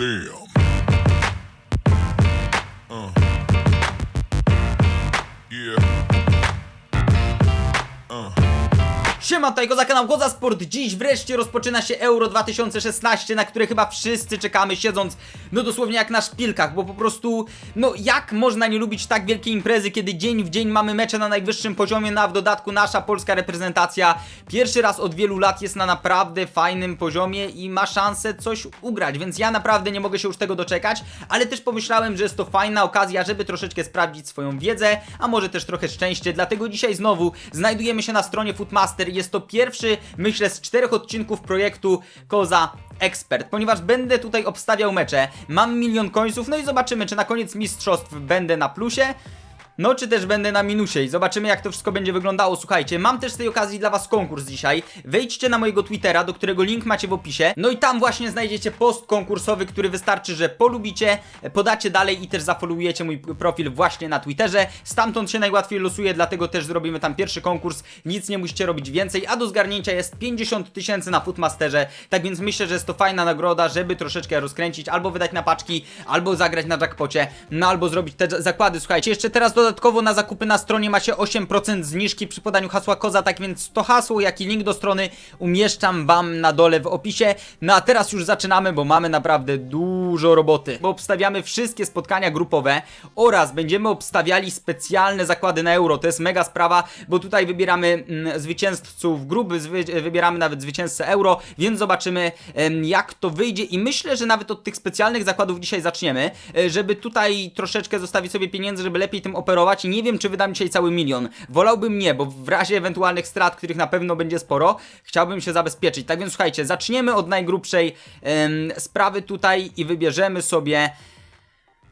Damn. Siema, tutaj Koza, kanał Koza Sport. Dziś wreszcie rozpoczyna się Euro 2016, na które chyba wszyscy czekamy, siedząc no dosłownie jak na szpilkach, bo po prostu, no jak można nie lubić tak wielkiej imprezy, kiedy dzień w dzień mamy mecze na najwyższym poziomie, no a w dodatku nasza polska reprezentacja pierwszy raz od wielu lat jest na naprawdę fajnym poziomie i ma szansę coś ugrać, więc ja naprawdę nie mogę się już tego doczekać, ale też pomyślałem, że jest to fajna okazja, żeby troszeczkę sprawdzić swoją wiedzę, a może też trochę szczęście, dlatego dzisiaj znowu znajdujemy się na stronie Footmaster jest to pierwszy, myślę, z czterech odcinków projektu Koza Expert, ponieważ będę tutaj obstawiał mecze, mam milion końców, no i zobaczymy, czy na koniec mistrzostw będę na plusie, no, czy też będę na minusie i zobaczymy jak to wszystko będzie wyglądało. Słuchajcie, mam też z tej okazji dla was konkurs dzisiaj. Wejdźcie na mojego Twittera, do którego link macie w opisie. No i tam właśnie znajdziecie post konkursowy, który wystarczy, że polubicie, podacie dalej i też zafollowujecie mój profil właśnie na Twitterze. Stamtąd się najłatwiej losuje, dlatego też zrobimy tam pierwszy konkurs. Nic nie musicie robić więcej, a do zgarnięcia jest 50 tysięcy na Footmasterze. Tak więc myślę, że jest to fajna nagroda, żeby troszeczkę rozkręcić, albo wydać na paczki, albo zagrać na jackpocie, no albo zrobić te zakłady. Słuchajcie, jeszcze teraz dodatkowo na zakupy na stronie macie 8% zniżki przy podaniu hasła koza, tak więc to hasło, jak i link do strony umieszczam wam na dole w opisie. No a teraz już zaczynamy, bo mamy naprawdę dużo roboty, bo obstawiamy wszystkie spotkania grupowe oraz będziemy obstawiali specjalne zakłady na euro. To jest mega sprawa, bo tutaj wybieramy mm, zwycięzców grupy, zwy, wybieramy nawet zwycięzcę euro, więc zobaczymy jak to wyjdzie i myślę, że nawet od tych specjalnych zakładów dzisiaj zaczniemy, e, żeby tutaj troszeczkę zostawić sobie pieniędzy, żeby lepiej tym operować i nie wiem, czy wydam dzisiaj cały milion. Wolałbym nie, bo w razie ewentualnych strat, których na pewno będzie sporo, chciałbym się zabezpieczyć. Tak więc słuchajcie, zaczniemy od najgrubszej em, sprawy tutaj i wybierzemy sobie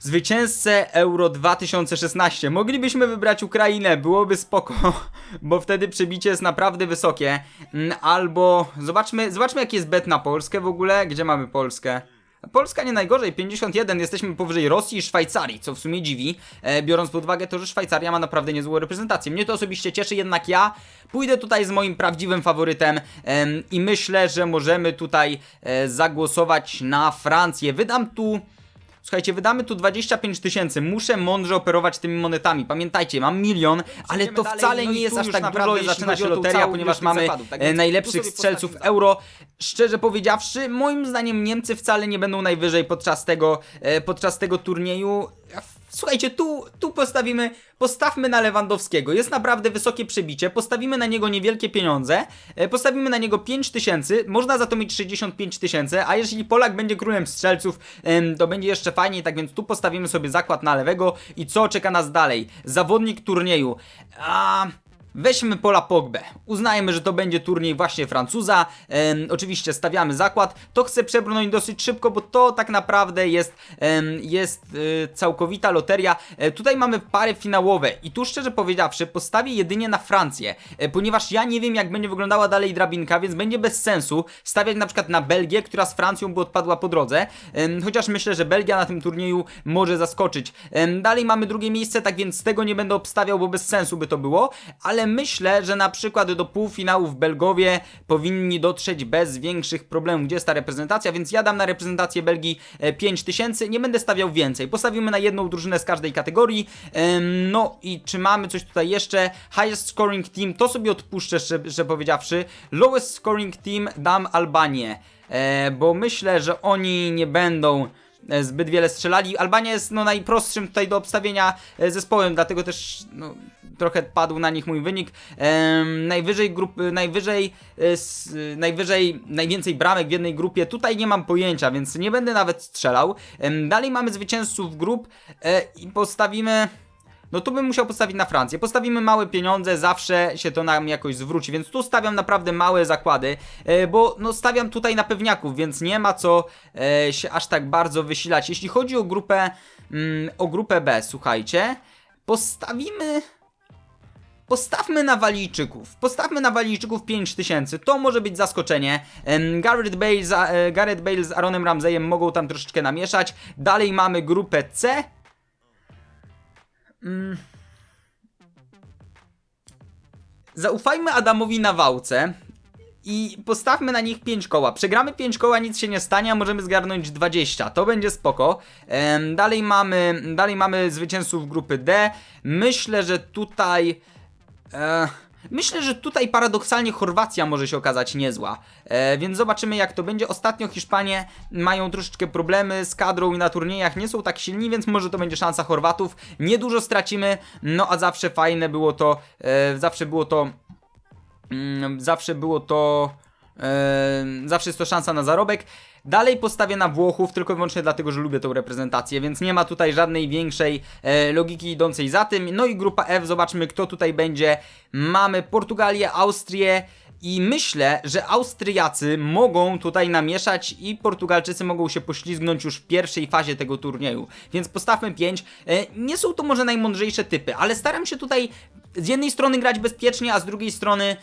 Zwycięzcę Euro 2016. Moglibyśmy wybrać Ukrainę, byłoby spoko, bo wtedy przebicie jest naprawdę wysokie. Mm, Albo zobaczmy, zobaczmy jaki jest bet na Polskę w ogóle. Gdzie mamy Polskę? Polska nie najgorzej, 51, jesteśmy powyżej Rosji i Szwajcarii, co w sumie dziwi, e, biorąc pod uwagę to, że Szwajcaria ma naprawdę niezłą reprezentację. Mnie to osobiście cieszy, jednak ja pójdę tutaj z moim prawdziwym faworytem em, i myślę, że możemy tutaj e, zagłosować na Francję. Wydam tu... Słuchajcie, wydamy tu 25 tysięcy. Muszę mądrze operować tymi monetami. Pamiętajcie, mam milion, ale to dalej, wcale no nie i jest tu aż już tak naprawdę dużo, jeśli zaczyna chodzi się o tą loterię, całą ponieważ ilość mamy zakładów, tak e, więc tu najlepszych sobie strzelców euro. Szczerze powiedziawszy, moim zdaniem Niemcy wcale nie będą najwyżej podczas tego, e, podczas tego turnieju. Słuchajcie, tu, tu postawimy, postawmy na Lewandowskiego. Jest naprawdę wysokie przebicie, postawimy na niego niewielkie pieniądze, e, postawimy na niego 5 tysięcy, można za to mieć 65 tysięcy, a jeżeli Polak będzie królem strzelców, to będzie jeszcze fajniej, tak więc tu postawimy sobie zakład na lewego i co czeka nas dalej? Zawodnik turnieju. A... Weźmy Pola Pogbę. Uznajmy, że to będzie turniej właśnie Francuza. Em, oczywiście stawiamy zakład. To chcę przebrnąć dosyć szybko, bo to tak naprawdę jest, em, jest y, całkowita loteria. E, tutaj mamy pary finałowe i tu szczerze powiedziawszy postawię jedynie na Francję, e, ponieważ ja nie wiem jak będzie wyglądała dalej drabinka, więc będzie bez sensu stawiać na przykład na Belgię, która z Francją by odpadła po drodze. Chociaż myślę, że Belgia na tym turnieju może zaskoczyć. Dalej mamy drugie miejsce, tak więc tego nie będę obstawiał, bo bez sensu by to było, ale myślę, że na przykład do półfinałów Belgowie powinni dotrzeć bez większych problemów. Gdzie jest ta reprezentacja? Więc ja dam na reprezentację Belgii e, 5000, nie będę stawiał więcej. Postawimy na jedną drużynę z każdej kategorii. No i czy mamy coś tutaj jeszcze? Highest scoring team, to sobie odpuszczę, że, powiedziawszy. Lowest scoring team dam Albanię, e, bo myślę, że oni nie będą e, zbyt wiele strzelali. Albania jest no najprostszym tutaj do obstawienia e, zespołem, dlatego też no, trochę padł na nich mój wynik. Em, najwyżej grupy, najwyżej, e, s, najwyżej, najwięcej bramek w jednej grupie. Tutaj nie mam pojęcia, więc nie będę nawet strzelał. Em, dalej mamy zwycięzców grup e, i postawimy. No tu bym musiał postawić na Francję. Postawimy małe pieniądze, zawsze się to nam jakoś zwróci, więc tu stawiam naprawdę małe zakłady, e, bo no stawiam tutaj na pewniaków, więc nie ma co e, się aż tak bardzo wysilać. Jeśli chodzi o grupę, mm, o grupę B, słuchajcie, postawimy... Postawmy na Walijczyków. Postawmy na Walijczyków 5000. To może być zaskoczenie. Em, Gareth, Bale z, e, Gareth Bale z Aaronem Ramseyem mogą tam troszeczkę namieszać. Dalej mamy grupę C. Mm. Zaufajmy Adamowi Nawałce i postawmy na nich 5 koła. Przegramy 5 koła, nic się nie stanie, a możemy zgarnąć 20. To będzie spoko. Dalej mamy, dalej mamy zwycięzców grupy D. Myślę, że tutaj... Myślę, że tutaj paradoksalnie Chorwacja może się okazać niezła, więc zobaczymy jak to będzie. Ostatnio Hiszpanie mają troszeczkę problemy z kadrą i na turniejach nie są tak silni, więc może to będzie szansa Chorwatów. Niedużo stracimy, no a zawsze fajne było to, zawsze było to, mm, zawsze było to, zawsze jest to szansa na zarobek. Dalej postawię na Włochów, tylko i wyłącznie dlatego, że lubię tą reprezentację, więc nie ma tutaj żadnej większej e, logiki idącej za tym. No i grupa F, zobaczmy kto tutaj będzie. Mamy Portugalię, Austrię i myślę, że Austriacy mogą tutaj namieszać i Portugalczycy mogą się poślizgnąć już w pierwszej fazie tego turnieju. Więc postawmy 5. E, nie są to może najmądrzejsze typy, ale staram się tutaj z jednej strony grać bezpiecznie, a z drugiej strony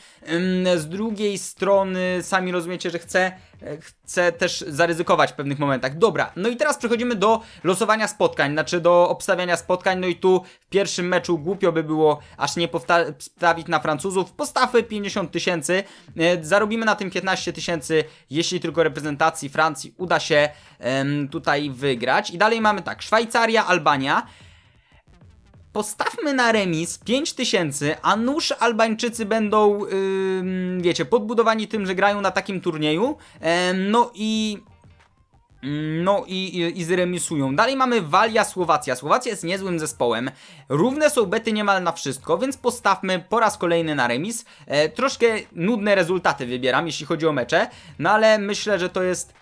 z drugiej strony sami rozumiecie, że chcę e, chcę też zaryzykować w pewnych momentach. Dobra, no i teraz przechodzimy do losowania spotkań, znaczy do obstawiania spotkań. No i tu w pierwszym meczu głupio by było aż nie postawić na Francuzów. Postawmy 50 tysięcy, e, zarobimy na tym 15 tysięcy, jeśli tylko reprezentacji Francji uda się tutaj wygrać. I dalej mamy tak, Szwajcaria, Albania. Postawmy na remis 5000, a nuż Albańczycy będą, ym, wiecie, podbudowani tym, że grają na takim turnieju. No i. No i, i, i zremisują. Dalej mamy Walia Słowacja. Słowacja jest niezłym zespołem. Równe są bety niemal na wszystko, więc postawmy po raz kolejny na remis. E, troszkę nudne rezultaty wybieram, jeśli chodzi o mecze, no ale myślę, że to jest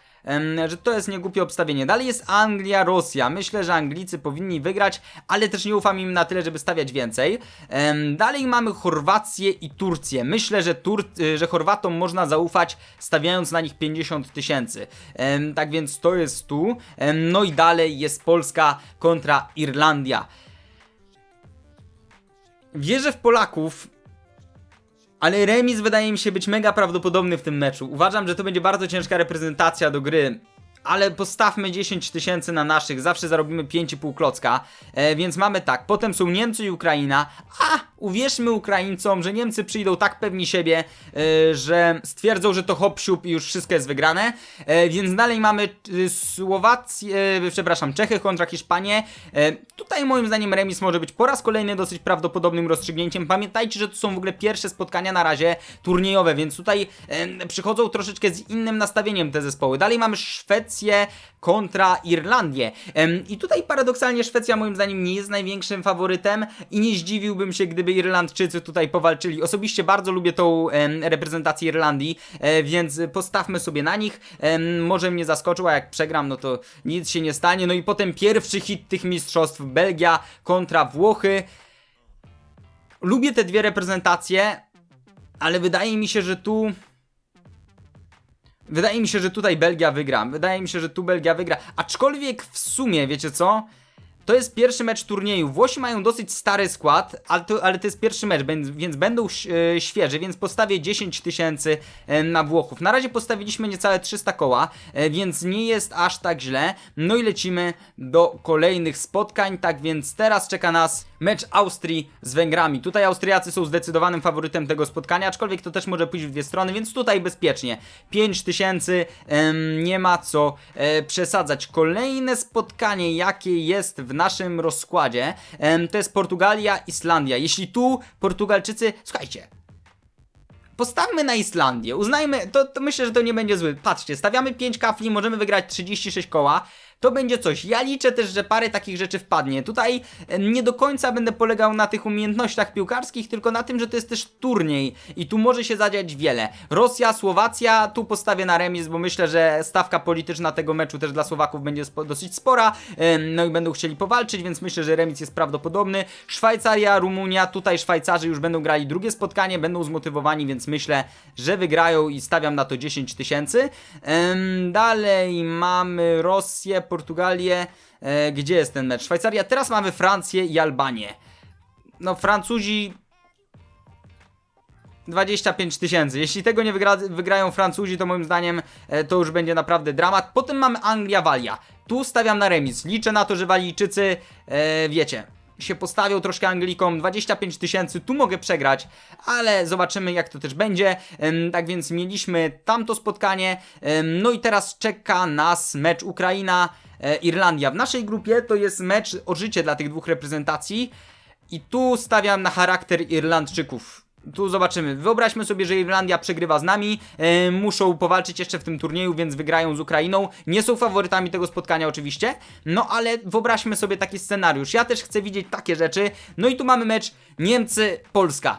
że to jest niegłupie obstawienie. Dalej jest Anglia, Rosja. Myślę, że Anglicy powinni wygrać, ale też nie ufam im na tyle, żeby stawiać więcej. Dalej mamy Chorwację i Turcję. Myślę, że, Tur y, że Chorwatom można zaufać, stawiając na nich 50 tysięcy. Tak więc to jest tu. No i dalej jest Polska kontra Irlandia. Wierzę w Polaków, ale remis wydaje mi się być mega prawdopodobny w tym meczu. Uważam, że to będzie bardzo ciężka reprezentacja do gry. Ale postawmy 10 tysięcy na naszych, zawsze zarobimy 5,5 klocka. E, więc mamy tak, potem są Niemcy i Ukraina. A, uwierzmy Ukraińcom, że Niemcy przyjdą tak pewni siebie, e, że stwierdzą, że to hop siup i już wszystko jest wygrane. E, więc dalej mamy e, Słowację, przepraszam, Czechy kontra Hiszpanię. Tutaj moim zdaniem remis może być po raz kolejny dosyć prawdopodobnym rozstrzygnięciem. Pamiętajcie, że to są w ogóle pierwsze spotkania na razie turniejowe, więc tutaj przychodzą troszeczkę z innym nastawieniem te zespoły. Dalej mamy Szwecję kontra Irlandię. I tutaj paradoksalnie Szwecja moim zdaniem nie jest największym faworytem i nie zdziwiłbym się, gdyby Irlandczycy tutaj powalczyli. Osobiście bardzo lubię tą reprezentację Irlandii, e, więc postawmy sobie na nich. Może mnie zaskoczył, a jak przegram, no to nic się nie stanie. No i potem pierwszy hit tych mistrzostw, Belgia kontra Włochy. Lubię te dwie reprezentacje, ale wydaje mi się, że tu... Wydaje mi się, że tutaj Belgia wygra. Wydaje mi się, że tu Belgia wygra. Aczkolwiek w sumie, wiecie co? To jest pierwszy mecz turnieju. Włosi mają dosyć stary skład, ale to, ale to jest pierwszy mecz, więc, będą e, świeży, więc postawię 10 tysięcy e, na Włochów. Na razie postawiliśmy niecałe 300 koła, e, więc nie jest aż tak źle. No i lecimy do kolejnych spotkań, tak więc teraz czeka nas mecz Austrii z Węgrami. Tutaj Austriacy są zdecydowanym faworytem tego spotkania, aczkolwiek to też może pójść w dwie strony, więc tutaj bezpiecznie. 5 tysięcy, nie ma co przesadzać. Kolejne spotkanie, jakie jest w naszym rozkładzie, to jest Portugalia, Islandia. Jeśli tu Portugalczycy, słuchajcie, Postawmy na Islandię, uznajmy, to, to myślę, że to nie będzie zły. Patrzcie, stawiamy 5 kafli, możemy wygrać 36 koła. To będzie coś. Ja liczę też, że parę takich rzeczy wpadnie. Tutaj nie do końca będę polegał na tych umiejętnościach piłkarskich, tylko na tym, że to jest też turniej i tu może się zadziać wiele. Rosja, Słowacja, tu postawię na remis, bo myślę, że stawka polityczna tego meczu też dla Słowaków będzie spo, dosyć spora. No i będą chcieli powalczyć, więc myślę, że remis jest prawdopodobny. Szwajcaria, Rumunia, tutaj Szwajcarzy już będą grali drugie spotkanie, będą zmotywowani, więc myślę, że wygrają i stawiam na to 10 tysięcy. Dalej mamy Rosję, Portugalię. E, Gdzie jest ten mecz? Szwajcaria. Teraz mamy Francję i Albanię. No, Francuzi 25 tysięcy. Jeśli tego nie wygra, wygrają Francuzi, to moim zdaniem e, to już będzie naprawdę dramat. Potem mamy Anglia, Walia. Tu stawiam na remis. Liczę na to, że Walijczycy, e, wiecie, się postawią troszkę Anglikom, 25 tysięcy, tu mogę przegrać, ale zobaczymy jak to też będzie. Tak więc mieliśmy tamto spotkanie, no i teraz czeka nas mecz Ukraina. e, Irlandia. W naszej grupie to jest mecz o życie dla tych dwóch reprezentacji i tu stawiam na charakter Irlandczyków. Tu zobaczymy. Wyobraźmy sobie, że Irlandia przegrywa z nami. E, muszą powalczyć jeszcze w tym turnieju, więc wygrają z Ukrainą. Nie są faworytami tego spotkania, oczywiście. No ale wyobraźmy sobie taki scenariusz. Ja też chcę widzieć takie rzeczy. No i tu mamy mecz Niemcy-Polska.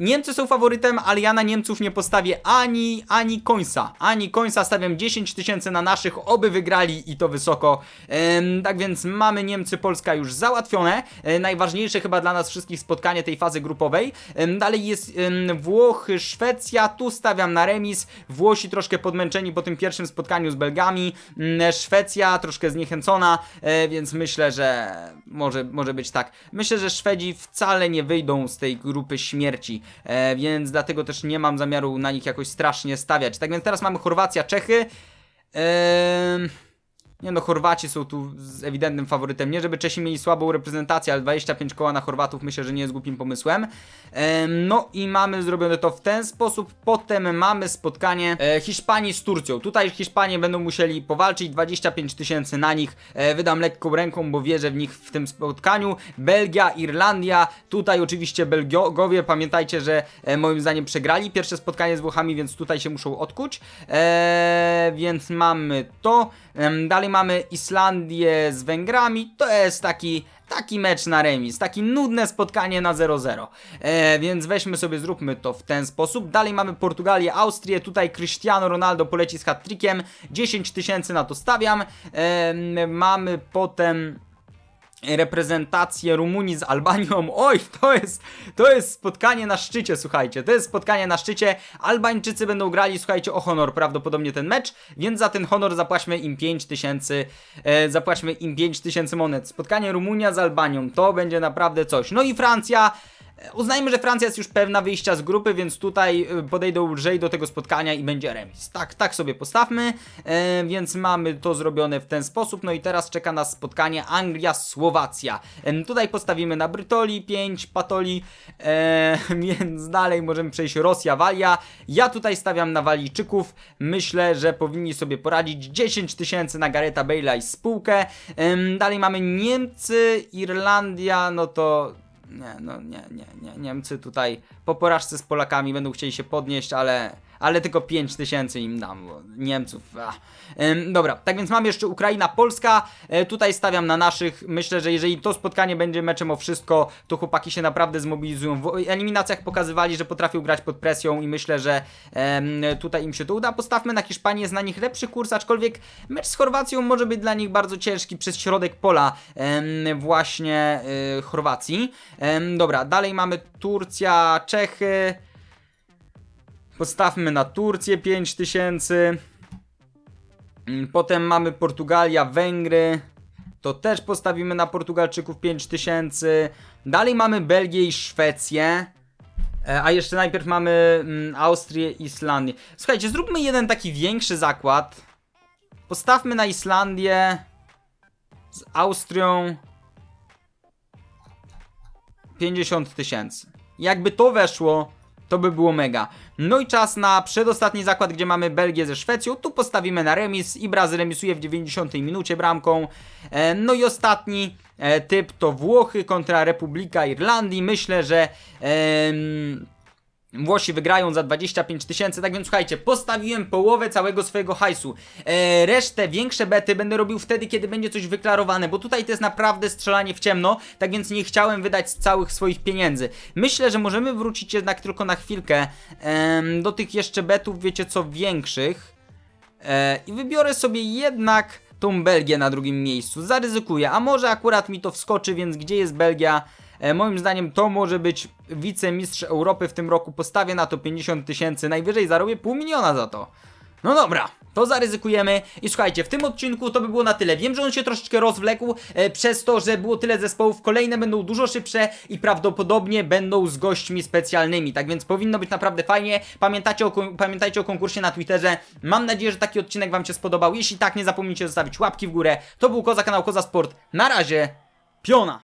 Niemcy są faworytem, ale ja na Niemców nie postawię ani, ani końca. Ani końca stawiam 10 tysięcy na naszych, oby wygrali i to wysoko. Em, tak więc mamy Niemcy, Polska już załatwione. E, najważniejsze chyba dla nas wszystkich spotkanie tej fazy grupowej. Em, dalej jest Włochy, Szwecja. Tu stawiam na remis. Włosi troszkę podmęczeni po tym pierwszym spotkaniu z Belgami. Mm, Szwecja troszkę zniechęcona, e, więc myślę, że może, może być tak. Myślę, że Szwedzi wcale nie wyjdą z tej grupy śmierci, e, więc dlatego też nie mam zamiaru na nich jakoś strasznie stawiać. Tak więc teraz mamy Chorwacja, Czechy. Ehm... Nie no, Chorwaci są tu z ewidentnym faworytem. Nie, żeby Czesi mieli słabą reprezentację, ale 25 koła na Chorwatów myślę, że nie jest głupim pomysłem. Em, no i mamy zrobione to w ten sposób. Potem mamy spotkanie e, Hiszpanii z Turcją. Tutaj Hiszpanie będą musieli powalczyć 25 tysięcy na nich. E, wydam lekką ręką, bo wierzę w nich w tym spotkaniu. Belgia, Irlandia. Tutaj oczywiście Belgowie. Pamiętajcie, że e, moim zdaniem przegrali pierwsze spotkanie z Włochami, więc tutaj się muszą odkuć. Więc mamy to. Dalej mamy Islandię z Węgrami. To jest taki taki mecz na remis, takie nudne spotkanie na 0-0. E, więc weźmy sobie, zróbmy to w ten sposób. Dalej mamy Portugalię, Austrię, tutaj Cristiano Ronaldo poleci z hat-trickiem, 10 tysięcy na to stawiam. E, mamy potem reprezentację Rumunii z Albanią. Oj, to jest, to jest spotkanie na szczycie, słuchajcie. To jest spotkanie na szczycie. Albańczycy będą grali, słuchajcie, o honor prawdopodobnie ten mecz, więc za ten honor zapłaćmy im 5 tysięcy, e, zapłaćmy im 5 tysięcy monet. Spotkanie Rumunia z Albanią, to będzie naprawdę coś. No i Francja. E, Uznajmy, że Francja jest już pewna wyjścia z grupy, więc tutaj e, podejdą lżej do tego spotkania i będzie remis. Tak, tak sobie postawmy, e, więc mamy to zrobione w ten sposób. No i teraz czeka nas spotkanie Anglia-Słowacja. E, tutaj postawimy na Brytoli 5, Patoli, e, więc dalej możemy przejść Rosja-Walia. Ja tutaj stawiam na Walijczyków. Myślę, że powinni sobie poradzić 10 tysięcy na Gareta Bale'a i spółkę. Em, dalej mamy Niemcy, Irlandia, no to nie, no nie, nie, nie. Niemcy tutaj po porażce z Polakami będą chcieli się podnieść, ale, ale tylko 5 tysięcy im dam, bo Niemców. Dobra, tak więc mamy jeszcze Ukraina, Polska. E, tutaj stawiam na naszych. Myślę, że jeżeli to spotkanie będzie meczem o wszystko, to chłopaki się naprawdę zmobilizują. W eliminacjach pokazywali, że potrafią grać pod presją i myślę, że tutaj im się to uda. Postawmy na Hiszpanię, jest na nich lepszy kurs, aczkolwiek mecz z Chorwacją może być dla nich bardzo ciężki przez środek pola właśnie y, Chorwacji. Dobra, dalej mamy Turcja, Czechy. Postawmy na Turcję 5000. Mm, Potem mamy Portugalia, Węgry. To też postawimy na Portugalczyków 5000. Dalej mamy Belgię i Szwecję. E, A jeszcze najpierw mamy mm, Austrię i Islandię. Słuchajcie, zróbmy jeden taki większy zakład. Postawmy na Islandię z Austrią 50 tysięcy. Jakby to weszło, to by było mega. No i czas na przedostatni zakład, gdzie mamy Belgię ze Szwecją. Tu postawimy na remis. Ibra zremisuje w 90 minucie bramką. E, no i ostatni e, typ to Włochy kontra Republika Irlandii. Myślę, że... Włosi wygrają za 25 tysięcy, tak więc słuchajcie, postawiłem połowę całego swojego hajsu. E, resztę, większe bety będę robił wtedy, kiedy będzie coś wyklarowane, bo tutaj to jest naprawdę strzelanie w ciemno, tak więc nie chciałem wydać całych swoich pieniędzy. Myślę, że możemy wrócić jednak tylko na chwilkę em, do tych jeszcze betów, wiecie co, większych. E, I wybiorę sobie jednak tą Belgię na drugim miejscu. Zaryzykuję, a może akurat mi to wskoczy, więc gdzie jest Belgia? E, moim zdaniem to może być wicemistrz Europy w tym roku. Postawię na to 50 tysięcy, najwyżej zarobię pół miliona za to. No dobra, to zaryzykujemy i słuchajcie, w tym odcinku to by było na tyle. Wiem, że on się troszeczkę rozwlekł e, przez to, że było tyle zespołów. Kolejne będą dużo szybsze i prawdopodobnie będą z gośćmi specjalnymi. Tak więc powinno być naprawdę fajnie. Pamiętajcie o, pamiętajcie o konkursie na Twitterze. Mam nadzieję, że taki odcinek Wam się spodobał. Jeśli tak, nie zapomnijcie zostawić łapki w górę. To był Koza, kanał Koza Sport. Na razie, piona!